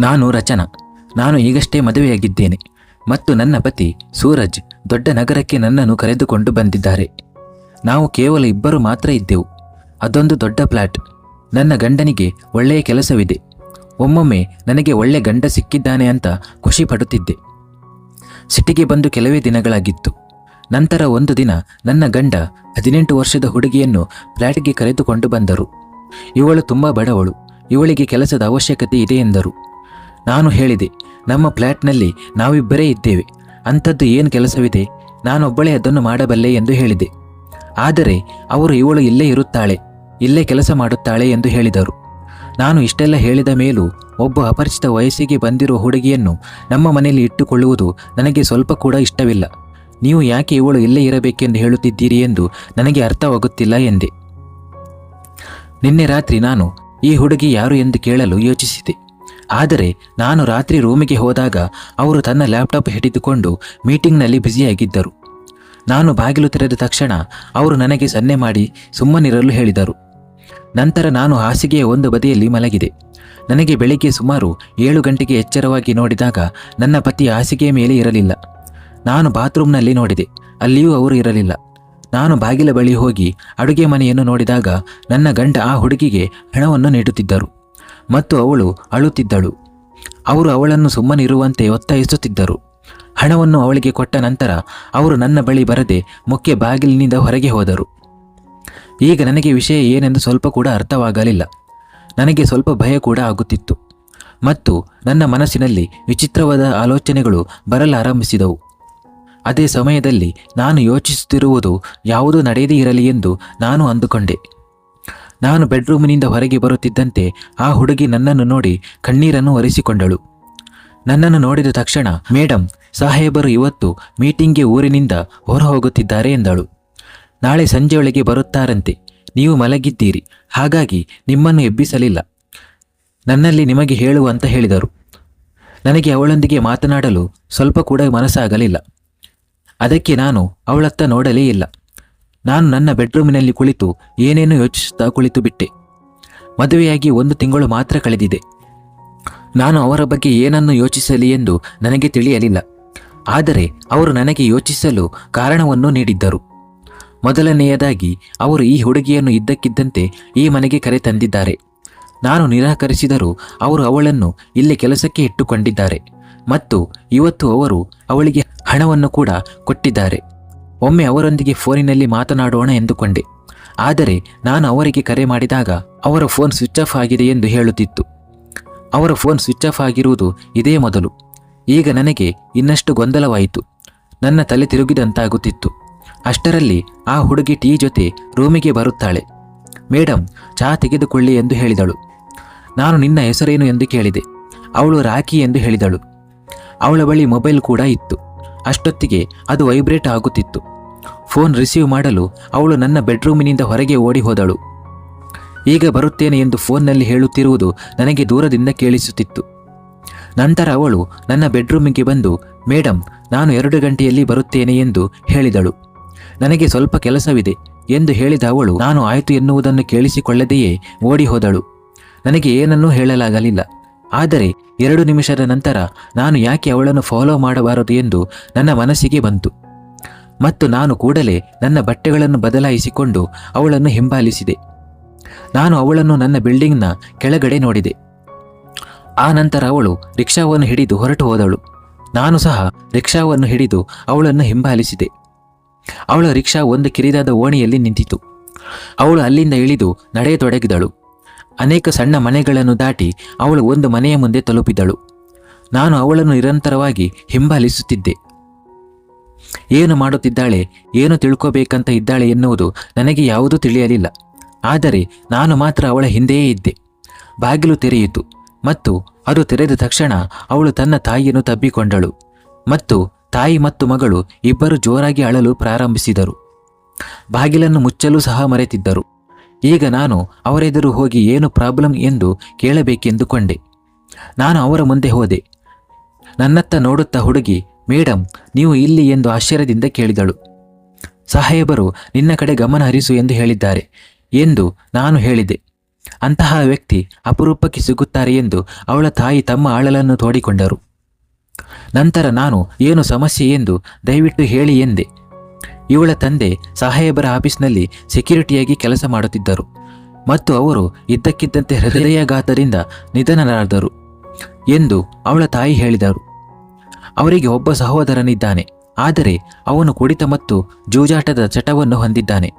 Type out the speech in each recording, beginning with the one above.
ನಾನು ರಚನಾ. ನಾನು ಈಗಷ್ಟೇ ಮದುವೆಯಾಗಿದ್ದೇನೆ. ಮತ್ತು ನನ್ನ ಪತಿ ಸೂರಜ್ ದೊಡ್ಡ ನಗರಕ್ಕೆ ನನ್ನನ್ನು ಕರೆದುಕೊಂಡು ಬಂದಿದ್ದಾರೆ. ನಾವು ಕೇವಲ ಇಬ್ಬರು ಮಾತ್ರ ಇದ್ದೆವು. ಅದೊಂದು ದೊಡ್ಡ ಫ್ಲಾಟ್. ನನ್ನ ಗಂಡನಿಗೆ ಒಳ್ಳೆಯ ಕೆಲಸವಿದೆ. ಒಮ್ಮೊಮ್ಮೆ ನನಗೆ ಒಳ್ಳೆ ಗಂಡ ಸಿಕ್ಕಿದ್ದಾನೆ ಅಂತ ಖುಷಿ ಪಡುತ್ತಿದ್ದೆ. ಸಿಟಿಗೆ ಬಂದು ಕೆಲವೇ ದಿನಗಳಾಗಿತ್ತು. ನಂತರ ಒಂದು ದಿನ ನನ್ನ ಗಂಡ ಹದಿನೆಂಟು ವರ್ಷದ ಹುಡುಗಿಯನ್ನು ಫ್ಲಾಟ್ಗೆ ಕರೆದುಕೊಂಡು ಬಂದರು. ಇವಳು ತುಂಬ ಬಡವಳು. ಇವಳಿಗೆ ಕೆಲಸದ ಅವಶ್ಯಕತೆ ಇದೆ ಎಂದರು. ನಾನು ಹೇಳಿದೆ, ನಮ್ಮ ಫ್ಲ್ಯಾಟ್ನಲ್ಲಿ ನಾವಿಬ್ಬರೇ ಇದ್ದೇವೆ. ಅಂಥದ್ದು ಏನು ಕೆಲಸವಿದೆ? ನಾನೊಬ್ಬಳೇ ಅದನ್ನು ಮಾಡಬಲ್ಲೆ ಎಂದು ಹೇಳಿದೆ. ಆದರೆ ಅವರು ಇವಳು ಇಲ್ಲೇ ಇರುತ್ತಾಳೆ, ಇಲ್ಲೇ ಕೆಲಸ ಮಾಡುತ್ತಾಳೆ ಎಂದು ಹೇಳಿದರು. ನಾನು ಇಷ್ಟೆಲ್ಲ ಹೇಳಿದ ಮೇಲೂ ಒಬ್ಬ ಅಪರಿಚಿತ ವಯಸ್ಸಿಗೆ ಬಂದಿರುವ ಹುಡುಗಿಯನ್ನು ನಮ್ಮ ಮನೆಯಲ್ಲಿ ಇಟ್ಟುಕೊಳ್ಳುವುದು ನನಗೆ ಸ್ವಲ್ಪ ಕೂಡ ಇಷ್ಟವಿಲ್ಲ. ನೀವು ಯಾಕೆ ಇವಳು ಇಲ್ಲೇ ಇರಬೇಕೆಂದು ಹೇಳುತ್ತಿದ್ದೀರಿ ಎಂದು ನನಗೆ ಅರ್ಥವಾಗುತ್ತಿಲ್ಲ ಎಂದೆ. ನಿನ್ನೆ ರಾತ್ರಿ ನಾನು ಈ ಹುಡುಗಿ ಯಾರು ಎಂದು ಕೇಳಲು ಯೋಚಿಸಿದೆ. ಆದರೆ ನಾನು ರಾತ್ರಿ ರೂಮಿಗೆ ಹೋದಾಗ ಅವರು ತನ್ನ ಲ್ಯಾಪ್ಟಾಪ್ ಹಿಡಿದುಕೊಂಡು ಮೀಟಿಂಗ್ನಲ್ಲಿ ಬ್ಯುಸಿಯಾಗಿದ್ದರು. ನಾನು ಬಾಗಿಲು ತೆರೆದ ತಕ್ಷಣ ಅವರು ನನಗೆ ಸನ್ನೆ ಮಾಡಿ ಸುಮ್ಮನಿರಲು ಹೇಳಿದರು. ನಂತರ ನಾನು ಹಾಸಿಗೆಯ ಒಂದು ಬದಿಯಲ್ಲಿ ಮಲಗಿದೆ. ನನಗೆ ಬೆಳಿಗ್ಗೆ ಸುಮಾರು ಏಳು ಗಂಟೆಗೆ ಎಚ್ಚರವಾಗಿ ನೋಡಿದಾಗ ನನ್ನ ಪತಿ ಹಾಸಿಗೆಯ ಮೇಲೆ ಇರಲಿಲ್ಲ. ನಾನು ಬಾತ್ರೂಮ್ನಲ್ಲಿ ನೋಡಿದೆ. ಅಲ್ಲಿಯೂ ಅವರು ಇರಲಿಲ್ಲ. ನಾನು ಬಾಗಿಲ ಬಳಿ ಹೋಗಿ ಅಡುಗೆ ಮನೆಯನ್ನು ನೋಡಿದಾಗ ನನ್ನ ಗಂಡ ಆ ಹುಡುಗಿಗೆ ಹಣವನ್ನು ನೀಡುತ್ತಿದ್ದರು. ಮತ್ತು ಅವಳು ಅಳುತ್ತಿದ್ದಳು. ಅವರು ಅವಳನ್ನು ಸುಮ್ಮನಿರುವಂತೆ ಒತ್ತಾಯಿಸುತ್ತಿದ್ದರು. ಹಣವನ್ನು ಅವಳಿಗೆ ಕೊಟ್ಟ ನಂತರ ಅವರು ನನ್ನ ಬಳಿ ಬರದೆ ಮುಖ್ಯ ಬಾಗಿಲಿನಿಂದ ಹೊರಗೆ ಹೋದರು. ಈಗ ನನಗೆ ವಿಷಯ ಏನೆಂದು ಸ್ವಲ್ಪ ಕೂಡ ಅರ್ಥವಾಗಲಿಲ್ಲ. ನನಗೆ ಸ್ವಲ್ಪ ಭಯ ಕೂಡ ಆಗುತ್ತಿತ್ತು. ಮತ್ತು ನನ್ನ ಮನಸ್ಸಿನಲ್ಲಿ ವಿಚಿತ್ರವಾದ ಆಲೋಚನೆಗಳು ಬರಲಾರಂಭಿಸಿದವು ಅದೇ ಸಮಯದಲ್ಲಿ ನಾನು ಯೋಚಿಸುತ್ತಿರುವುದು ಯಾವುದೂ ನಡೆಯದೇ ಇರಲಿ ಎಂದು ನಾನು ಅಂದುಕೊಂಡೆ. ನಾನು ಬೆಡ್ರೂಮಿನಿಂದ ಹೊರಗೆ ಬರುತ್ತಿದ್ದಂತೆ ಆ ಹುಡುಗಿ ನನ್ನನ್ನು ನೋಡಿ ಕಣ್ಣೀರನ್ನು ಒರೆಸಿಕೊಂಡಳು. ನನ್ನನ್ನು ನೋಡಿದ ತಕ್ಷಣ ಮೇಡಮ್ ಸಾಹೇಬರು ಇವತ್ತು ಮೀಟಿಂಗ್ಗೆ ಊರಿನಿಂದ ಹೊರ ಹೋಗುತ್ತಿದ್ದಾರೆ ಎಂದಳು. ನಾಳೆ ಸಂಜೆಯೊಳಗೆ ಬರುತ್ತಾರಂತೆ. ನೀವು ಮಲಗಿದ್ದೀರಿ. ಹಾಗಾಗಿ ನಿಮ್ಮನ್ನು ಎಬ್ಬಿಸಲಿಲ್ಲ. ನನ್ನಲ್ಲಿ ನಿಮಗೆ ಹೇಳುವ ಅಂತ ಹೇಳಿದರು. ನನಗೆ ಅವಳೊಂದಿಗೆ ಮಾತನಾಡಲು ಸ್ವಲ್ಪ ಕೂಡ ಮನಸ್ಸಾಗಲಿಲ್ಲ. ಅದಕ್ಕೆ ನಾನು ಅವಳತ್ತ ನೋಡಲೇ ಇಲ್ಲ. ನಾನು ನನ್ನ ಬೆಡ್ರೂಮಿನಲ್ಲಿ ಕುಳಿತು ಏನೇನು ಯೋಚಿಸುತ್ತಾ ಕುಳಿತು ಬಿಟ್ಟೆ. ಮದುವೆಯಾಗಿ ಒಂದು ತಿಂಗಳು ಮಾತ್ರ ಕಳೆದಿದೆ. ನಾನು ಅವರ ಬಗ್ಗೆ ಏನನ್ನು ಯೋಚಿಸಲಿ ಎಂದು ನನಗೆ ತಿಳಿಯಲಿಲ್ಲ. ಆದರೆ ಅವರು ನನಗೆ ಯೋಚಿಸಲು ಕಾರಣವನ್ನು ನೀಡಿದ್ದರು. ಮೊದಲನೆಯದಾಗಿ, ಅವರು ಈ ಹುಡುಗಿಯನ್ನು ಇದ್ದಕ್ಕಿದ್ದಂತೆ ಈ ಮನೆಗೆ ಕರೆ ತಂದಿದ್ದಾರೆ. ನಾನು ನಿರಾಕರಿಸಿದರೂ ಅವರು ಅವಳನ್ನು ಇಲ್ಲಿ ಕೆಲಸಕ್ಕೆ ಇಟ್ಟುಕೊಂಡಿದ್ದಾರೆ. ಮತ್ತು ಇವತ್ತು ಅವರು ಅವಳಿಗೆ ಹಣವನ್ನು ಕೂಡ ಕೊಟ್ಟಿದ್ದಾರೆ. ಒಮ್ಮೆ ಅವರೊಂದಿಗೆ ಫೋನಿನಲ್ಲಿ ಮಾತನಾಡೋಣ ಎಂದುಕೊಂಡೆ. ಆದರೆ ನಾನು ಅವರಿಗೆ ಕರೆ ಮಾಡಿದಾಗ ಅವರ ಫೋನ್ ಸ್ವಿಚ್ ಆಫ್ ಆಗಿದೆ ಎಂದು ಹೇಳುತ್ತಿತ್ತು. ಅವರ ಫೋನ್ ಸ್ವಿಚ್ ಆಫ್ ಆಗಿರುವುದು ಇದೇ ಮೊದಲು. ಈಗ ನನಗೆ ಇನ್ನಷ್ಟು ಗೊಂದಲವಾಯಿತು. ನನ್ನ ತಲೆ ತಿರುಗಿದಂತಾಗುತ್ತಿತ್ತು. ಅಷ್ಟರಲ್ಲಿ ಆ ಹುಡುಗಿ ಟೀ ಜೊತೆ ರೂಮಿಗೆ ಬರುತ್ತಾಳೆ. ಮೇಡಮ್ ಚಹಾ ತೆಗೆದುಕೊಳ್ಳಿ ಎಂದು ಹೇಳಿದಳು. ನಾನು ನಿನ್ನ ಹೆಸರೇನು ಎಂದು ಕೇಳಿದೆ. ಅವಳು ರಾಖಿ ಎಂದು ಹೇಳಿದಳು. ಅವಳ ಬಳಿ ಮೊಬೈಲ್ ಕೂಡ ಇತ್ತು. ಅಷ್ಟೊತ್ತಿಗೆ ಅದು ವೈಬ್ರೇಟ್ ಆಗುತ್ತಿತ್ತು. ಫೋನ್ ರಿಸೀವ್ ಮಾಡಲು ಅವಳು ನನ್ನ ಬೆಡ್ರೂಮಿನಿಂದ ಹೊರಗೆ ಓಡಿ ಹೋದಳು. ಈಗ ಬರುತ್ತೇನೆ ಎಂದು ಫೋನ್ನಲ್ಲಿ ಹೇಳುತ್ತಿರುವುದು ನನಗೆ ದೂರದಿಂದ ಕೇಳಿಸುತ್ತಿತ್ತು. ನಂತರ ಅವಳು ನನ್ನ ಬೆಡ್ರೂಮಿಗೆ ಬಂದು ಮೇಡಮ್ ನಾನು ಎರಡು ಗಂಟೆಯಲ್ಲಿ ಬರುತ್ತೇನೆ ಎಂದು ಹೇಳಿದಳು. ನನಗೆ ಸ್ವಲ್ಪ ಕೆಲಸವಿದೆ ಎಂದು ಹೇಳಿದ ಅವಳು, ನಾನು ಆಯಿತು ಎನ್ನುವುದನ್ನು ಕೇಳಿಸಿಕೊಳ್ಳದೆಯೇ? ಓಡಿ ಹೋದಳು. ನನಗೆ ಏನನ್ನೂ ಹೇಳಲಾಗಲಿಲ್ಲ. ಆದರೆ ಎರಡು ನಿಮಿಷದ ನಂತರ ನಾನು ಯಾಕೆ ಅವಳನ್ನು ಫಾಲೋ ಮಾಡಬಾರದು ಎಂದು ನನ್ನ ಮನಸ್ಸಿಗೆ ಬಂತು. ಮತ್ತು ನಾನು ಕೂಡಲೇ ನನ್ನ ಬಟ್ಟೆಗಳನ್ನು ಬದಲಾಯಿಸಿಕೊಂಡು ಅವಳನ್ನು ಹಿಂಬಾಲಿಸಿದೆ. ನಾನು ಅವಳನ್ನು ನನ್ನ ಬಿಲ್ಡಿಂಗ್ನ ಕೆಳಗಡೆ ನೋಡಿದೆ. ಆ ನಂತರ ಅವಳು ರಿಕ್ಷಾವನ್ನು ಹಿಡಿದು ಹೊರಟು ಹೋದಳು. ನಾನು ಸಹ ರಿಕ್ಷಾವನ್ನು ಹಿಡಿದು ಅವಳನ್ನು ಹಿಂಬಾಲಿಸಿದೆ. ಅವಳ ರಿಕ್ಷಾ ಒಂದು ಕಿರಿದಾದ ಓಣಿಯಲ್ಲಿ ನಿಂತಿತು. ಅವಳು ಅಲ್ಲಿಂದ ಇಳಿದು ನಡೆಯತೊಡಗಿದಳು. ಅನೇಕ ಸಣ್ಣ ಮನೆಗಳನ್ನು ದಾಟಿ ಅವಳು ಒಂದು ಮನೆಯ ಮುಂದೆ ತಲುಪಿದಳು. ನಾನು ಅವಳನ್ನು ನಿರಂತರವಾಗಿ ಹಿಂಬಾಲಿಸುತ್ತಿದ್ದೆ. ಏನು ಮಾಡುತ್ತಿದ್ದಾಳೆ, ಏನು ತಿಳ್ಕೋಬೇಕಂತ ಇದ್ದಾಳೆ ಎನ್ನುವುದು ನನಗೆ ಯಾವುದೂ ತಿಳಿಯಲಿಲ್ಲ. ಆದರೆ ನಾನು ಮಾತ್ರ ಅವಳ ಹಿಂದೆಯೇ ಇದ್ದೆ. ಬಾಗಿಲು ತೆರೆಯಿತು ಮತ್ತು ಅದು ತೆರೆದ ತಕ್ಷಣ ಅವಳು ತನ್ನ ತಾಯಿಯನ್ನು ತಬ್ಬಿಕೊಂಡಳು ಮತ್ತು ತಾಯಿ ಮತ್ತು ಮಗಳು ಇಬ್ಬರು ಜೋರಾಗಿ ಅಳಲು ಪ್ರಾರಂಭಿಸಿದರು. ಬಾಗಿಲನ್ನು ಮುಚ್ಚಲು ಸಹ ಮರೆತಿದ್ದರು. ಈಗ ನಾನು ಅವರೆದುರು ಹೋಗಿ ಏನು ಪ್ರಾಬ್ಲಮ್ ಎಂದು ಕೇಳಬೇಕೆಂದುಕೊಂಡೆ. ನಾನು ಅವರ ಮುಂದೆ ಹೋದೆ. ನನ್ನತ್ತ ನೋಡುತ್ತಾ ಹುಡುಗಿ ಮೇಡಮ್ ನೀವು ಇಲ್ಲಿ ಎಂದು ಆಶ್ಚರ್ಯದಿಂದ ಕೇಳಿದಳು. ಸಾಹೇಬರು, ನಿನ್ನ ಕಡೆ ಗಮನ ಹರಿಸು ಎಂದು ಹೇಳಿದ್ದಾರೆ ಎಂದು ನಾನು ಹೇಳಿದೆ. ಅಂತಹ ವ್ಯಕ್ತಿ ಅಪರೂಪಕ್ಕೆ ಸಿಗುತ್ತಾರೆ ಎಂದು ಅವಳ ತಾಯಿ ತಮ್ಮ ಆಳಲನ್ನು ತೋಡಿಕೊಂಡರು. ನಂತರ ನಾನು, ಏನು ಸಮಸ್ಯೆ? ಎಂದು ದಯವಿಟ್ಟು ಹೇಳಿ ಎಂದೆ. ಇವಳ ತಂದೆ ಸಾಹೇಬರ ಆಫೀಸ್ನಲ್ಲಿ ಸೆಕ್ಯೂರಿಟಿಯಾಗಿ ಕೆಲಸ ಮಾಡುತ್ತಿದ್ದರು ಮತ್ತು ಅವರು ಇದ್ದಕ್ಕಿದ್ದಂತೆ ಹೃದಯಾಘಾತದಿಂದ ನಿಧನರಾದರು ಎಂದು ಅವಳ ತಾಯಿ ಹೇಳಿದರು. ಅವರಿಗೆ ಒಬ್ಬ ಸಹೋದರನಿದ್ದಾನೆ, ಆದರೆ ಅವನು ಕುಡಿತ ಮತ್ತು ಜೂಜಾಟದ ಚಟವನ್ನು ಹೊಂದಿದ್ದಾನೆ.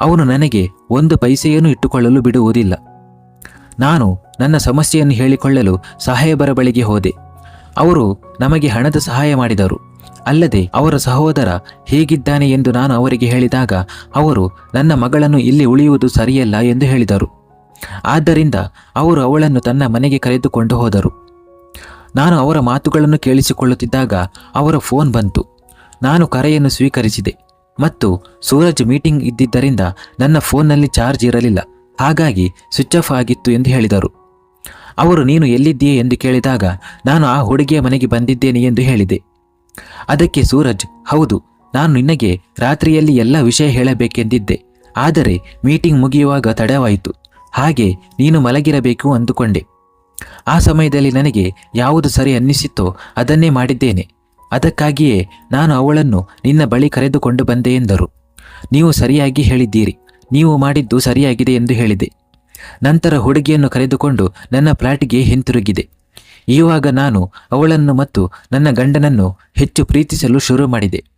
ಅವನು ನನಗೆ ಒಂದು ಪೈಸೆಯನ್ನು ಇಟ್ಟುಕೊಳ್ಳಲು ಬಿಡುವುದಿಲ್ಲ. ನಾನು ನನ್ನ ಸಮಸ್ಯೆಯನ್ನು ಹೇಳಿಕೊಳ್ಳಲು ಸಾಹೇಬರ ಬಳಿಗೆ ಹೋದೆ. ಅವರು ನಮಗೆ ಹಣದ ಸಹಾಯ ಮಾಡಿದರು. ಅಲ್ಲದೆ ಅವರ ಸಹೋದರ ಹೇಗಿದ್ದಾನೆ ಎಂದು ನಾನು ಅವರಿಗೆ ಹೇಳಿದಾಗ ಅವರು ನನ್ನ ಮಗಳನ್ನು ಇಲ್ಲಿ ಉಳಿಯುವುದು ಸರಿಯಲ್ಲ ಎಂದು ಹೇಳಿದರು. ಆದ್ದರಿಂದ ಅವರು ಅವಳನ್ನು ತನ್ನ ಮನೆಗೆ ಕರೆದುಕೊಂಡು ಹೋದರು. ನಾನು ಅವರ ಮಾತುಗಳನ್ನು ಕೇಳಿಸಿಕೊಳ್ಳುತ್ತಿದ್ದಾಗ ಅವರ ಫೋನ್ ಬಂತು. ನಾನು ಕರೆಯನ್ನು ಸ್ವೀಕರಿಸಿದೆ ಮತ್ತು ಸೂರಜ್ ಮೀಟಿಂಗ್ ಇದ್ದಿದ್ದರಿಂದ ನನ್ನ ಫೋನ್ನಲ್ಲಿ ಚಾರ್ಜ್ ಇರಲಿಲ್ಲ. ಹಾಗಾಗಿ ಸ್ವಿಚ್ ಆಫ್ ಆಗಿತ್ತು ಎಂದು ಹೇಳಿದರು. ಅವರು, ನೀನು ಎಲ್ಲಿದ್ದೀಯೇ? ಎಂದು ಕೇಳಿದಾಗ ನಾನು ಆ ಹುಡುಗಿಯ ಮನೆಗೆ ಬಂದಿದ್ದೇನೆ ಎಂದು ಹೇಳಿದೆ. ಅದಕ್ಕೆ ಸೂರಜ್, ಹೌದು, ನಾನು ನಿನಗೆ ರಾತ್ರಿಯಲ್ಲಿ ಎಲ್ಲ ವಿಷಯ ಹೇಳಬೇಕೆಂದಿದ್ದೆ, ಆದರೆ ಮೀಟಿಂಗ್ ಮುಗಿಯುವಾಗ ತಡವಾಯಿತು. ಹಾಗೆ ನೀನು ಮಲಗಿರಬೇಕು ಅಂದುಕೊಂಡೆ. ಆ ಸಮಯದಲ್ಲಿ ನನಗೆ ಯಾವುದು ಸರಿ ಅನ್ನಿಸಿತ್ತೋ ಅದನ್ನೇ ಮಾಡಿದ್ದೇನೆ. ಅದಕ್ಕಾಗಿಯೇ ನಾನು ಅವಳನ್ನು ನಿನ್ನ ಬಳಿ ಕರೆದುಕೊಂಡು ಬಂದೆ ಎಂದರು. ನೀವು ಸರಿಯಾಗಿ ಹೇಳಿದ್ದೀರಿ, ನೀವು ಮಾಡಿದ್ದು ಸರಿಯಾಗಿದೆ ಎಂದು ಹೇಳಿದೆ. ನಂತರ ಹುಡುಗಿಯನ್ನು ಕರೆದುಕೊಂಡು ನನ್ನ ಫ್ಲಾಟ್ಗೆ ಹಿಂತಿರುಗಿದೆ. ಇವಾಗ ನಾನು ಅವಳನ್ನು ಮತ್ತು ನನ್ನ ಗಂಡನನ್ನು ಹೆಚ್ಚು ಪ್ರೀತಿಸಲು ಶುರು ಮಾಡಿದೆ